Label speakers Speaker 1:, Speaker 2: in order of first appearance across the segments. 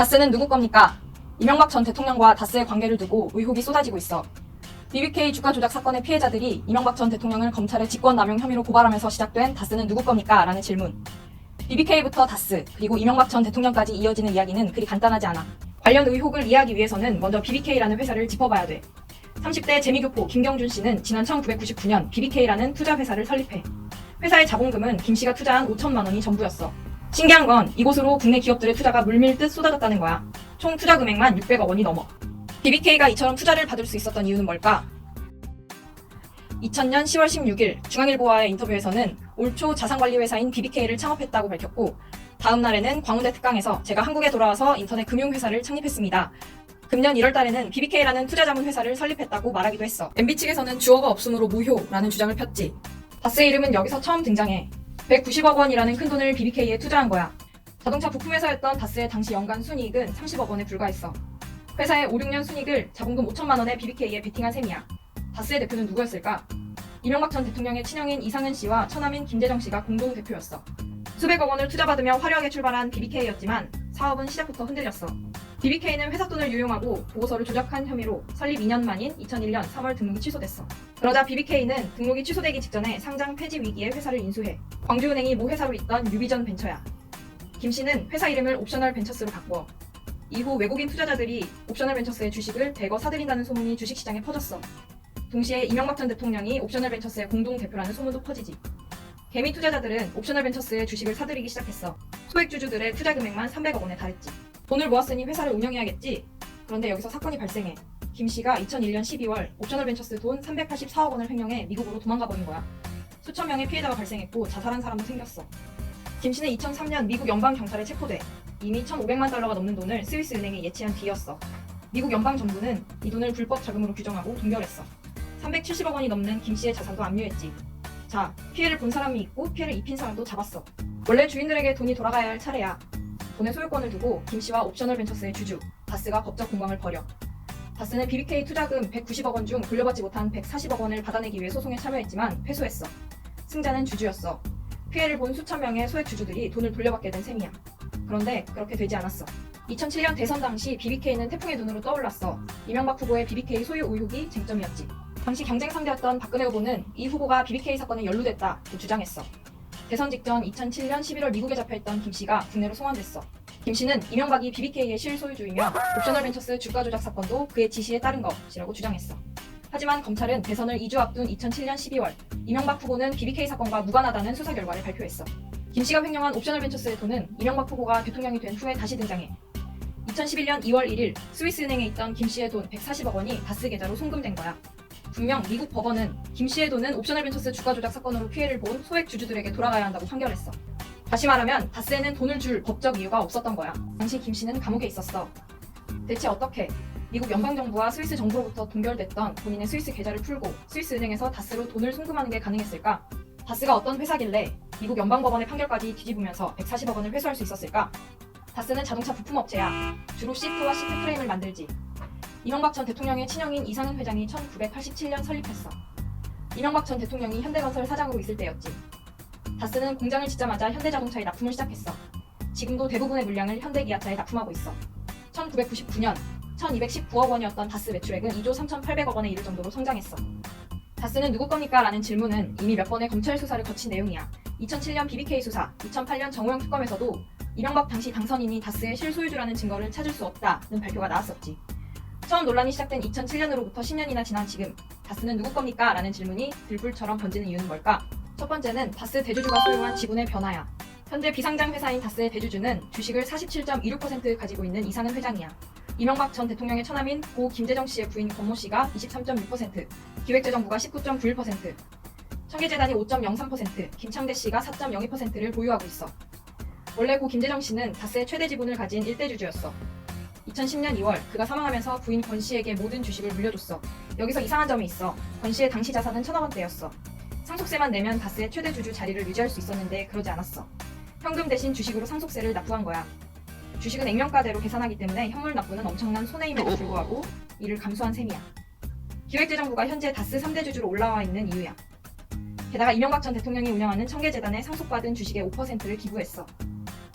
Speaker 1: 다스는 누구 겁니까? 이명박 전 대통령과 다스의 관계를 두고 의혹이 쏟아지고 있어. BBK 주가 조작 사건의 피해자들이 이명박 전 대통령을 검찰에 직권남용 혐의로 고발하면서 시작된 다스는 누구 겁니까? 라는 질문. BBK부터 다스, 그리고 이명박 전 대통령까지 이어지는 이야기는 그리 간단하지 않아. 관련 의혹을 이해하기 위해서는 먼저 BBK라는 회사를 짚어봐야 돼. 30대 재미교포 김경준 씨는 지난 1999년 BBK라는 투자 회사를 설립해. 회사의 자본금은 김 씨가 투자한 5천만 원이 전부였어. 신기한 건 이곳으로 국내 기업들의 투자가 물밀듯 쏟아졌다는 거야. 총 투자 금액만 600억 원이 넘어. BBK가 이처럼 투자를 받을 수 있었던 이유는 뭘까? 2000년 10월 16일 중앙일보와의 인터뷰에서는 올 초 자산관리 회사인 BBK를 창업했다고 밝혔고 다음 날에는 광운대 특강에서 제가 한국에 돌아와서 인터넷 금융회사를 창립했습니다. 금년 1월 달에는 BBK라는 투자자문 회사를 설립했다고 말하기도 했어. MB 측에서는 주어가 없으므로 무효라는 주장을 폈지. 다스의 이름은 여기서 처음 등장해. 190억 원이라는 큰 돈을 BBK에 투자한 거야. 자동차 부품회사였던 다스의 당시 연간 순이익은 30억 원에 불과했어. 회사의 5, 6년 순이익을 자본금 5천만 원에 BBK에 베팅한 셈이야. 다스의 대표는 누구였을까? 이명박 전 대통령의 친형인 이상은 씨와 처남인 김재정 씨가 공동 대표였어. 수백억 원을 투자받으며 화려하게 출발한 BBK였지만 사업은 시작부터 흔들렸어. BBK는 회사 돈을 유용하고 보고서를 조작한 혐의로 설립 2년 만인 2001년 3월 등록이 취소됐어. 그러자 BBK는 등록이 취소되기 직전에 상장 폐지 위기에 회사를 인수해 광주은행이 모 회사로 있던 유비전 벤처야. 김 씨는 회사 이름을 옵셔널 벤처스로 바꾸어 이후 외국인 투자자들이 옵셔널 벤처스의 주식을 대거 사들인다는 소문이 주식시장에 퍼졌어. 동시에 이명박 전 대통령이 옵셔널 벤처스의 공동 대표라는 소문도 퍼지지. 개미 투자자들은 옵셔널 벤처스의 주식을 사들이기 시작했어. 소액 주주들의 투자 금액만 300억 원에 달했지. 돈을 모았으니 회사를 운영해야겠지. 그런데 여기서 사건이 발생해. 김 씨가 2001년 12월 옵셔널 벤처스 돈 384억 원을 횡령해 미국으로 도망가 버린 거야. 수천 명의 피해자가 발생했고 자살한 사람도 생겼어. 김 씨는 2003년 미국 연방 경찰에 체포돼 이미 1,500만 달러가 넘는 돈을 스위스 은행에 예치한 뒤였어. 미국 연방 정부는 이 돈을 불법 자금으로 규정하고 동결했어. 370억 원이 넘는 김 씨의 자산도 압류했지. 자, 피해를 본 사람이 있고 피해를 입힌 사람도 잡았어. 원래 주인들에게 돈이 돌아가야 할 차례야. 돈의 소유권을 두고 김 씨와 옵셔널 벤처스의 주주 다스가 법적 공방을 벌여. 다스는 BBK 투자금 190억 원 중 돌려받지 못한 140억 원을 받아내기 위해 소송에 참여했지만 패소했어. 승자는 주주였어. 피해를 본 수천 명의 소액 주주들이 돈을 돌려받게 된 셈이야. 그런데 그렇게 되지 않았어. 2007년 대선 당시 BBK는 태풍의 눈으로 떠올랐어. 이명박 후보의 BBK 소유 의혹이 쟁점이었지. 당시 경쟁 상대였던 박근혜 후보는 이 후보가 BBK 사건에 연루됐다 고 주장했어. 대선 직전 2007년 11월 미국에 잡혀있던 김 씨가 국내로 송환됐어. 김 씨는 이명박이 BBK의 실소유주이며 옵셔널 벤처스 주가 조작 사건도 그의 지시에 따른 것이라고 주장했어. 하지만 검찰은 대선을 2주 앞둔 2007년 12월 이명박 후보는 BBK 사건과 무관하다는 수사 결과를 발표했어. 김 씨가 횡령한 옵셔널 벤처스의 돈은 이명박 후보가 대통령이 된 후에 다시 등장해 2011년 2월 1일 스위스 은행에 있던 김 씨의 돈 140억 원이 다스 계좌로 송금된 거야. 분명 미국 법원은 김 씨의 돈은 옵셔널 벤처스 주가 조작 사건으로 피해를 본 소액 주주들에게 돌아가야 한다고 판결했어. 다시 말하면 다스에는 돈을 줄 법적 이유가 없었던 거야. 당시 김 씨는 감옥에 있었어. 대체 어떻게 미국 연방정부와 스위스 정부로부터 동결됐던 본인의 스위스 계좌를 풀고 스위스 은행에서 다스로 돈을 송금하는 게 가능했을까? 다스가 어떤 회사길래 미국 연방법원의 판결까지 뒤집으면서 140억 원을 회수할 수 있었을까? 다스는 자동차 부품업체야. 주로 시트와 시트 프레임을 만들지. 이명박 전 대통령의 친형인 이상은 회장이 1987년 설립했어. 이명박 전 대통령이 현대건설 사장으로 있을 때였지. 다스는 공장을 짓자마자 현대자동차에 납품을 시작했어. 지금도 대부분의 물량을 현대기아차에 납품하고 있어. 1999년 1219억 원이었던 다스 매출액은 2조 3,800억 원에 이를 정도로 성장했어. 다스는 누구 겁니까? 라는 질문은 이미 몇 번의 검찰 수사를 거친 내용이야. 2007년 BBK 수사, 2008년 정호영 특검에서도 이명박 당시 당선인이 다스의 실소유주라는 증거를 찾을 수 없다는 발표가 나왔었지. 처음 논란이 시작된 2007년으로부터 10년이나 지난 지금 다스는 누구 겁니까? 라는 질문이 들불처럼 번지는 이유는 뭘까? 첫 번째는 다스 대주주가 소유한 지분의 변화야. 현재 비상장 회사인 다스의 대주주는 주식을 47.26% 가지고 있는 이상은 회장이야. 이명박 전 대통령의 처남인 고 김재정 씨의 부인 권모 씨가 23.6%, 기획재정부가 19.91%, 청계재단이 5.03%, 김창대 씨가 4.02%를 보유하고 있어. 원래 고 김재정 씨는 다스의 최대 지분을 가진 일대 주주였어. 2010년 2월 그가 사망하면서 부인 권 씨에게 모든 주식을 물려줬어. 여기서 이상한 점이 있어. 권 씨의 당시 자산은 천억 원대였어. 상속세만 내면 다스의 최대 주주 자리를 유지할 수 있었는데 그러지 않았어. 현금 대신 주식으로 상속세를 납부한 거야. 주식은 액면가대로 계산하기 때문에 현물 납부는 엄청난 손해임에도 불구하고 이를 감수한 셈이야. 기획재정부가 현재 다스 3대 주주로 올라와 있는 이유야. 게다가 이명박 전 대통령이 운영하는 청계재단에 상속받은 주식의 5%를 기부했어.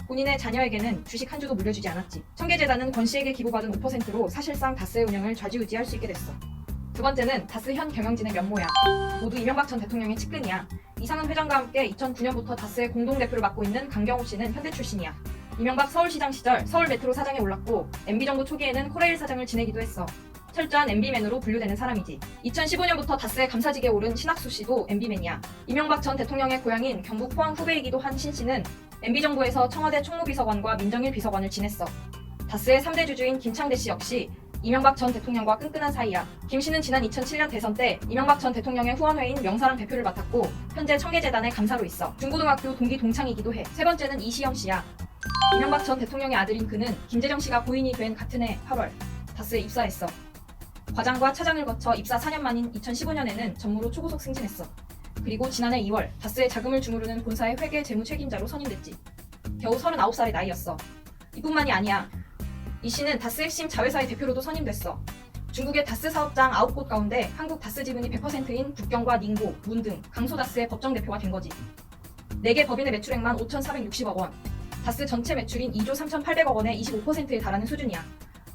Speaker 1: 본인의 자녀에게는 주식 한 주도 물려주지 않았지. 청계재단은 권 씨에게 기부받은 5%로 사실상 다스의 운영을 좌지우지할 수 있게 됐어. 두 번째는 다스 현 경영진의 면모야. 모두 이명박 전 대통령의 측근이야. 이상은 회장과 함께 2009년부터 다스의 공동대표를 맡고 있는 강경호 씨는 현대 출신이야. 이명박 서울시장 시절 서울 메트로 사장에 올랐고 MB정부 초기에는 코레일 사장을 지내기도 했어. 철저한 MB맨으로 분류되는 사람이지. 2015년부터 다스의 감사직에 오른 신학수 씨도 MB맨이야. 이명박 전 대통령의 고향인 경북 포항 후배이기도 한 신 씨는 MB정부에서 청와대 총무비서관과 민정일 비서관을 지냈어. 다스의 3대 주주인 김창대 씨 역시 이명박 전 대통령과 끈끈한 사이야. 김 씨는 지난 2007년 대선 때 이명박 전 대통령의 후원회인 명사랑 대표를 맡았고 현재 청계재단의 감사로 있어. 중고등학교 동기 동창이기도 해. 세 번째는 이시영 씨야. 이명박 전 대통령의 아들인 그는 김재정 씨가 부인이 된 같은 해 8월 다스에 입사했어. 과장과 차장을 거쳐 입사 4년 만인 2015년에는 전무로 초고속 승진했어. 그리고 지난해 2월 다스의 자금을 주무르는 본사의 회계 재무 책임자로 선임됐지. 겨우 39살의 나이였어. 이뿐만이 아니야. 이 씨는 다스 핵심 자회사의 대표로도 선임됐어. 중국의 다스 사업장 9곳 가운데 한국 다스 지분이 100%인 북경과 닝고, 문등 강소다스의 법정 대표가 된 거지. 4개 법인의 매출액만 5,460억 원. 다스 전체 매출인 2조 3,800억 원의 25%에 달하는 수준이야.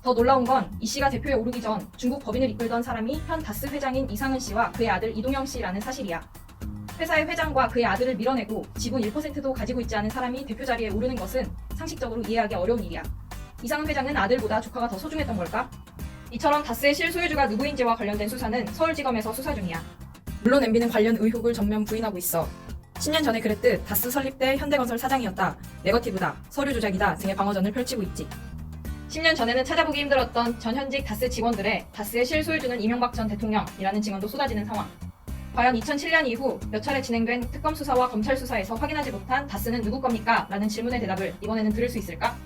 Speaker 1: 더 놀라운 건 이 씨가 대표에 오르기 전 중국 법인을 이끌던 사람이 현 다스 회장인 이상은 씨와 그의 아들 이동영 씨라는 사실이야. 회사의 회장과 그의 아들을 밀어내고 지분 1%도 가지고 있지 않은 사람이 대표 자리에 오르는 것은 상식적으로 이해하기 어려운 일이야. 이상은 회장은 아들보다 조카가 더 소중했던 걸까? 이처럼 다스의 실소유주가 누구인지와 관련된 수사는 서울지검에서 수사 중이야. 물론 MB는 관련 의혹을 전면 부인하고 있어. 10년 전에 그랬듯 다스 설립 때 현대건설 사장이었다. 네거티브다. 서류 조작이다. 등의 방어전을 펼치고 있지. 10년 전에는 찾아보기 힘들었던 전현직 다스 직원들의 다스의 실소유주는 이명박 전 대통령이라는 증언도 쏟아지는 상황. 과연 2007년 이후 몇 차례 진행된 특검 수사와 검찰 수사에서 확인하지 못한 다스는 누구 겁니까? 라는 질문의 대답을 이번에는 들을 수 있을까?